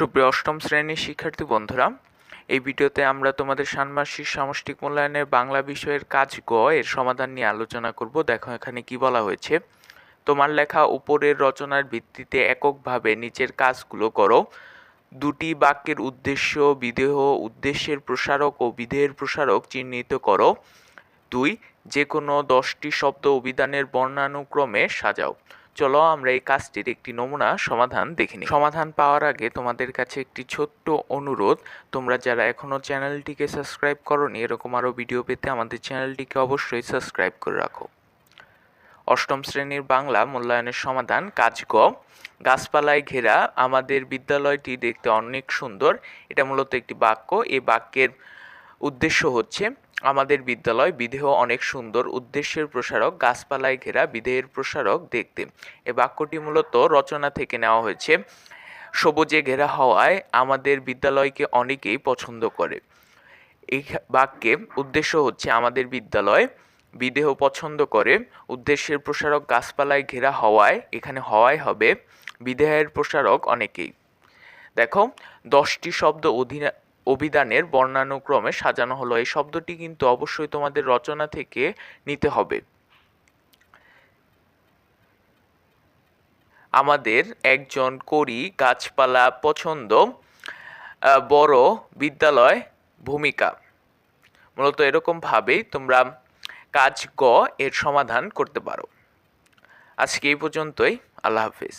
সুপ্রিয় অষ্টম শ্রেণির শিক্ষার্থী বন্ধুরা, এই ভিডিওতে আমরা তোমাদের ষান্মাসিক সামষ্টিক মূল্যায়নের বাংলা বিষয়ের কাজ গ এর সমাধান নিয়ে আলোচনা করব। দেখো এখানে কি বলা হয়েছে। তোমার লেখা উপরের রচনার ভিত্তিতে এককভাবে নিচের কাজগুলো করো। দুটি বাক্যের উদ্দেশ্য, বিদেহ উদ্দেশ্যের প্রসারক ও বিধেয়ের প্রসারক চিহ্নিত করো। দুই যে কোনো দশটি শব্দ অভিধানের বর্ণানুক্রমে সাজাও। চলো আমরা এই কাজটির একটি নমুনা সমাধান দেখে নিই। সমাধান পাওয়ার আগে তোমাদের কাছে একটি ছোট্ট অনুরোধ। তোমরা যারা এখনও চ্যানেলটিকে সাবস্ক্রাইব করনি, এরকম আরও ভিডিও পেতে আমাদের চ্যানেলটিকে অবশ্যই সাবস্ক্রাইব করে রাখো। অষ্টম শ্রেণির বাংলা মূল্যায়নের সমাধান, কাজ গ। গাছপালায় ঘেরা আমাদের বিদ্যালয়টি দেখতে অনেক সুন্দর। এটা মূলত একটি বাক্য। এই বাক্যের উদ্দেশ্য হচ্ছে আমাদের বিদ্যালয় বিধেয় অনেক সুন্দর উদ্দেশ্যের প্রসারক, গাছপালায় ঘেরা বিধেয়ের প্রসারক দেখতে। এ বাক্যটি মূলত রচনা থেকে নেওয়া হয়েছে। সবুজে ঘেরা হওয়ায় আমাদের বিদ্যালয়কে অনেকেই পছন্দ করে। এই বাক্যে উদ্দেশ্য হচ্ছে আমাদের বিদ্যালয় বিদেহ পছন্দ করে, উদ্দেশ্যের প্রসারক গাছপালায় ঘেরা হওয়ায়, এখানে হওয়ায় হবে বিদেহের প্রসারক অনেকেই। দেখো, দশটি শব্দ অধীনে অভিধানের বর্ণানুক্রমে সাজানো হলো। এই শব্দটি কিন্তু অবশ্যই তোমাদের রচনা থেকে নিতে হবে। আমাদের একজন করি গাছপালা পছন্দ বড় বিদ্যালয় ভূমিকা। মূলত এরকমভাবেই তোমরা কাজ গ এর সমাধান করতে পারো। আজকে এই পর্যন্তই। আল্লাহ হাফিজ।